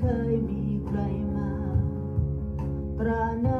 เคยมีใครมา ปราณา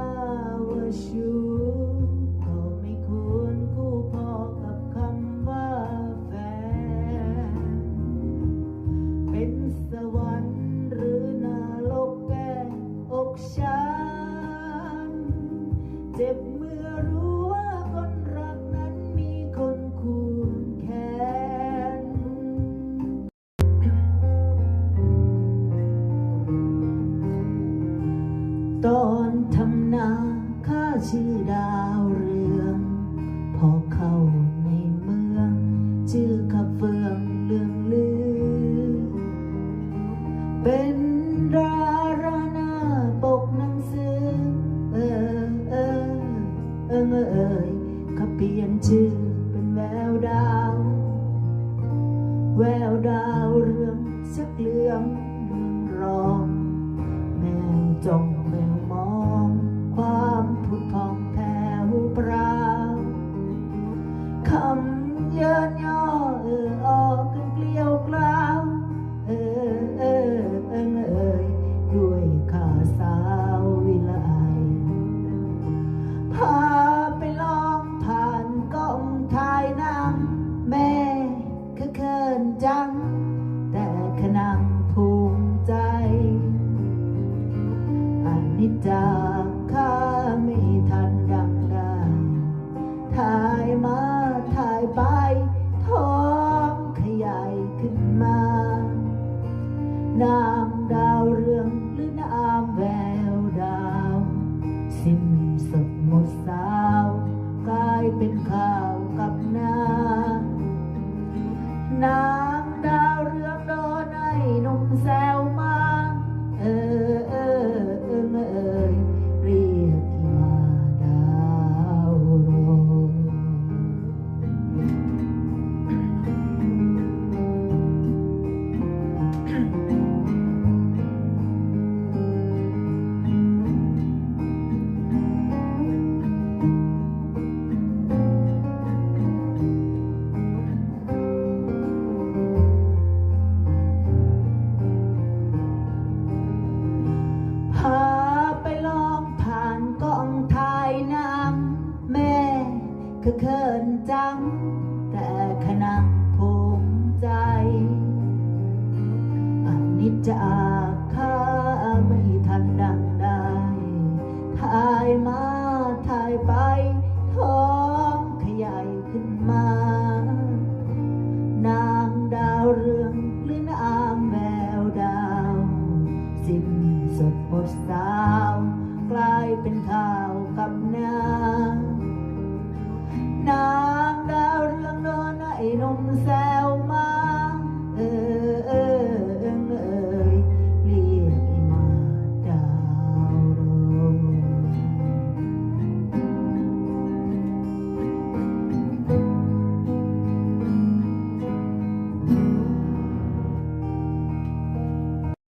ตอนทำนาข้าชื่อดาวเรือง พอเข้าในเมือง ชื่อขับเฟืองเรื่องลือ เป็นดาราหน้าปกหนังสือ เออเออเออเออเอยเขาเปลี่ยนชื่อเป็นแววดาว แววดาวเรืองสักเหลืองเรืองำเยินย่อเออออกกันเกลียวกลาวเออเออเออเอยด้วยข้าสาววิไลพาไปลองผ่านกล้องถ่ายนังแม่ก็เขินจัง แต่ขนังภูมิใจอันนิจจาข้าไม่ทันดังได้ถ่ายมา นามดาวเรืองหรือนามแววดาว สิ้นสดหมดสาวกลายเป็นข่าวกับนานา เขินจัง แต่ขนังภูมิใจอันนิจจาข้าไม่ทันดังได้ถ่ายมาถ่ายไป ท้องขยายขึ้นมา นางดาวเรืองหรือนางแววดาว สิ้นสดหมดสาว กลายเป็นข่าวกับน้ำ น้ำดาวเรืองนอนไอ้นมแส